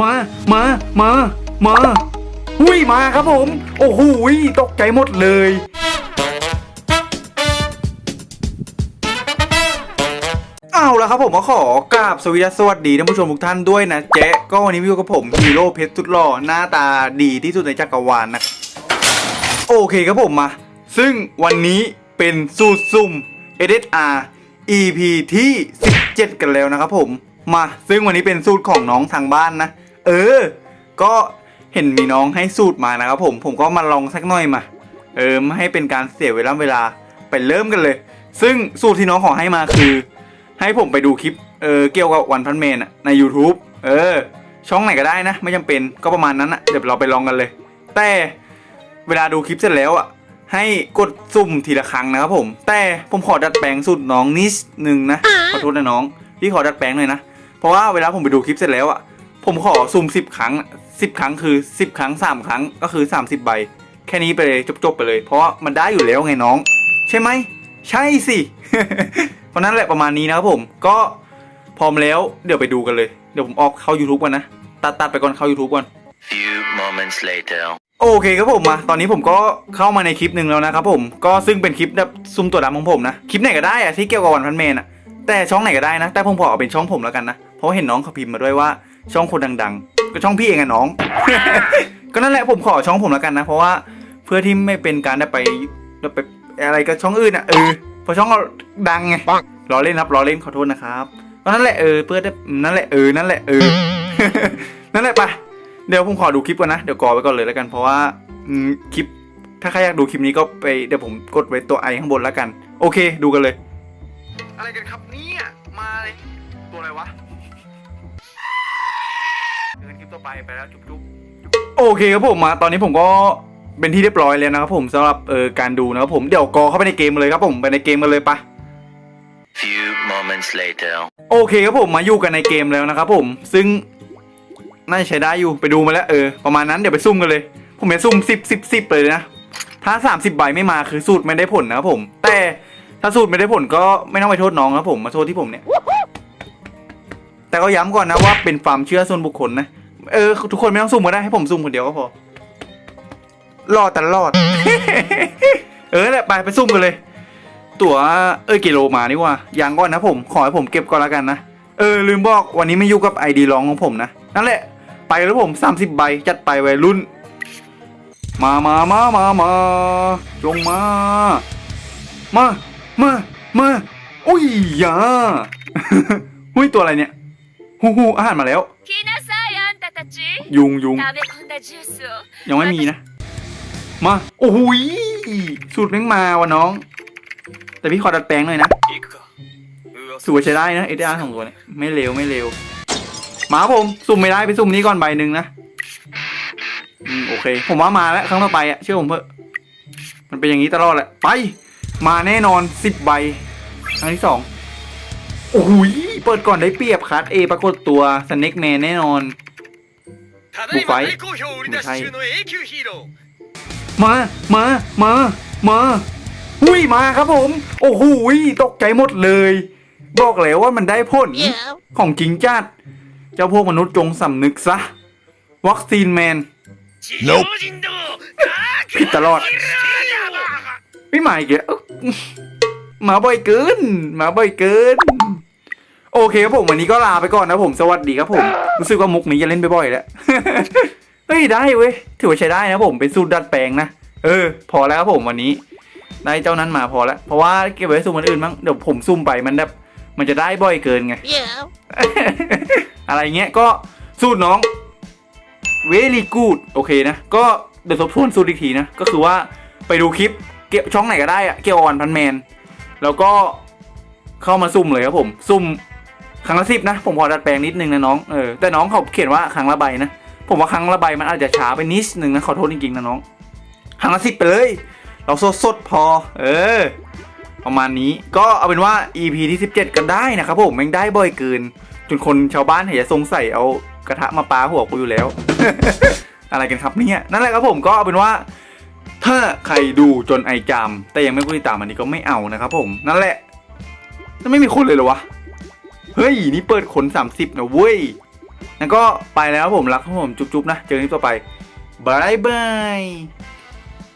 มา มา มา มาอุ้ยมาครับผม โอ้โหตกใจหมดเลย เอาละครับผมก็ขอกราบสวสวัสดีท่านผู้ชมทุกท่านด้วยนะเจ๊ก็วันนี้วิวกับผมฮีโร่เพชรสุดหล่อหน้าตาดีที่สุดในจักรวาลนะ โอเคครับผมมา ซึ่งวันนี้เป็นสูตรซุ่ม SSR EP ที่ 17 กันแล้วนะครับผม มาซึ่งวันนี้เป็นสูตรของน้องทางบ้านนะ เออ ก็เห็นมีน้องให้สูตรมานะครับผมผมก็มาลองสักหน่อยมา เออไม่ให้เป็นการเสียเวลาเวลาไปเริ่มกันเลย ซึ่งสูตรที่น้องขอให้มาคือ ให้ผมไปดูคลิปเออเกี่ยวกับวันพันเมนอะใน YouTube เออ ช่องไหนก็ได้นะ ไม่จำเป็นก็ประมาณนั้นอะเดี๋ยวเราไปลองกันเลย แต่เวลาดูคลิปเสร็จแล้วอะให้กดสุ่มทีละครั้งนะครับผม แต่ผมขอดัดแปลงสูตรน้องนิดนึงนะขอโทษนะน้อง พี่ขอดัดแปลงหน่อยนะ เพราะว่าเวลาผมไปดูคลิปเสร็จแล้วอะผมขอสุ่ม10ครั้ง10ครั้งคือ10ครั้ง3ครั้งก็คือ30ใบ แค่นี้ไปเลยจบๆไปเลย เพราะว่ามันได้อยู่แล้วไงน้อง ใช่ไหมใช่สิเพราะนั้นแหละประมาณนี้นะครับผมก็พร้อมแล้วเดี๋ยวไปดูกันเลย เดี๋ยวผมออกเข้า YouTube ก่อนนะ ตัดตัดไปก่อนเข้า YouTube ก่อน Few moments later. โอเคครับผมมา ตอนนี้ผมก็เข้ามาในคลิปหนึ่งแล้วนะครับผมก็ซึ่งเป็นคลิปแบบซุ่มตัวดำของผมนะ คลิปไหนก็ได้อะที่เกี่ยวกับวันพันเมนอะแต่ช่องไหนก็ได้นะ แต่ผมขอเอาเป็นช่องผมแล้วกันนะเพ ราะเห็นน้องเขาพิมพ์มาด้วยว่า ช่องคนดัง ๆ ก็ช่องพี่เองอะน้อง ก็นั่นแหละผมขอช่องผมแล้วกันนะ เพราะว่าเพื่อที่ไม่เป็นการได้ไปได้ไปอะไรกับช่องอื่นอะเออเพราะช่องเราดังไงล้อเล่นครับล้อเล่นขอโทษนะครับก็นั่นแหละเออเพื่อได้นั่นแหละเออนั่นแหละเออนั่นแหละไปเดี๋ยวผมขอดูคลิปก่อนนะเดี๋ยวกอไว้ก่อนเลยแล้วกัน เพราะว่าคลิปถ้าใครอยากดูคลิปนี้ก็ไปเดี๋ยวผมกดไว้ตัวไอข้างบนแล้วกัน โอเค ดูกันเลย อะไรกันครับเนี่ยมาเลยตัวอะไรวะ ไปไปแล้วจุ๊บจุ๊บโอเคครับผมมาตอนนี้ผมก็เป็นที่เรียบร้อยแล้วนะครับผมสำหรับเออการดูนะครับผมเดี๋ยวกอเข้าไปในเกมเลยครับผมไปในเกมกันเลยไปะ Few moments later. โอเคครับผมมาอยู่กันในเกมแล้วนะครับผมซึ่งน่าจะใช้ได้อยู่ไปดูมาแล้วเออประมาณนั้นเดี๋ยวไปซุ่มกันเลย ผมจะซุ่มสิบสิบสิบเลยนะถ้าสามสิบใบไม่มาคือสูตรไม่ได้ผลนะครับผม แต่ถ้าสูตรไม่ได้ผลก็ไม่ต้องไปโทษน้องครับผมมาโทษที่ผมเนี่ย แต่ก็ย้ำก่อนนะว่าเป็นความเชื่อส่วนบุคคลนะ เออ ทุกคนไม่ต้องซุ่มก็ได้ให้ผมซุ่มคนเดียวก็พอรอดแต่รอด เออแหละไปไปซุ่มกันเลย ตั๋วเอ้ยกิโลมานี่ว่ายังก่อนนะผม ขอให้ผมเก็บก่อนแล้วกันนะ เออ ลืมบอกวันนี้ไม่อยู่กับไอดีร้องของผมนะ นั่นแหละ ไปแล้วผม 30 ใบ จัดไปวัยรุ่น มามามามามาลงมา มามามาอุ้ยอยาหุ้ยตัวอะไรเนี่ย ฮู้ฮู้อาหารมาแล้ว ยุงยุงยังไม่มีนะ มา โอ้โหสูตรแม่งมาวะน้อง แต่พี่ขอดัดแปลงหน่อยนะสวยใช้ได้นะเอเดียร์สองตัวเนี่ยไม่เร็วไม่เร็วมาผมสุ่มไม่ได้ไปสุ่มนี้ก่อนใบหนึ่งนะอืมโอเค ผมว่ามาแล้วครั้งต่อไปอะเชื่อผมเถอะมันเป็นอย่างนี้ตลอดแหละไป มาแน่นอนสิบใบครั้งที่สองโอ้ยเปิดก่อนได้เปรียบคัดเอปรากฏตัวสเน็กแมนแน่นอน หมูไฟไม่ใช่มา มา มา มาอุ้ยมาครับผม โอ้โหตกใจหมดเลย บอกแล้วว่ามันได้ผลของจริงจัด เจ้าพวกมนุษย์จงสำนึกซะ วัคซีนแมนนบผิดตลอดไม่หมายเกะมาบ่อยเกิน มาบ่อยเกิน โอเคครับผมวันนี้ก็ลาไปก่อนนะผมสวัสดีครับผมรู้สึกว่ามุกนี้จะเล่นบ่อยๆแล้วเฮ้ยได้เว้ยถือว่าใช้ได้นะผมเป็นสูตรดัดแปลงนะเออ พอแล้วครับผมวันนี้ ได้เจ้านั้นมาพอแล้วเพราะว่าเก็บไว้ซุ่มอันอื่นมั้งเดี๋ยวผมซุ่มไปมันแบบมันจะได้บ่อยเกินไงอะไรเงี้ยก็สูตรน้อง very good โอเคนะก็เดี๋ยวทบทวนสูตรอีกทีนะก็คือว่าไปดูคลิปเกี่ยวช่องไหนก็ได้อะเกี่ยวกับวันพันแมน แล้วก็เข้ามาซุ่มเลยครับผมซุ่ม ครั้งละสิบนะ ผมขอดัดแปลงนิดนึงนะน้องเออแต่น้องเขาเขียนว่าครั้งละใบนะ ผมว่าครั้งละใบมันอาจจะช้าไปนิดนึงนะขอโทษจริงๆนะน้องครั้งละสิบไปเลย เราสดสดๆพอ เออ ประมาณนี้ก็เอาเป็นว่า EP ที่ 17 กันได้นะครับผมแม่งได้บ่อยเกิน จนคนชาวบ้านเห็นจะสงสัยเอากระทะมาปาหัวกูอยู่แล้ว อะไรกันครับเนี่ยนั่นแหละครับผมก็เอาเป็นว่าถ้าใครดูจนไอจามแต่ยังไม่กดติดตามอันนี้ก็ไม่เอานะครับผมนั่นแหละจะไม่มีคนเลยเหรอวะ เฮ้ย นี่เปิดขน 30 นะเว้ยงั้นก็ไปแล้วผมรักผมจุ๊บๆนะ เจอกันคลิปต่อไปบายบาย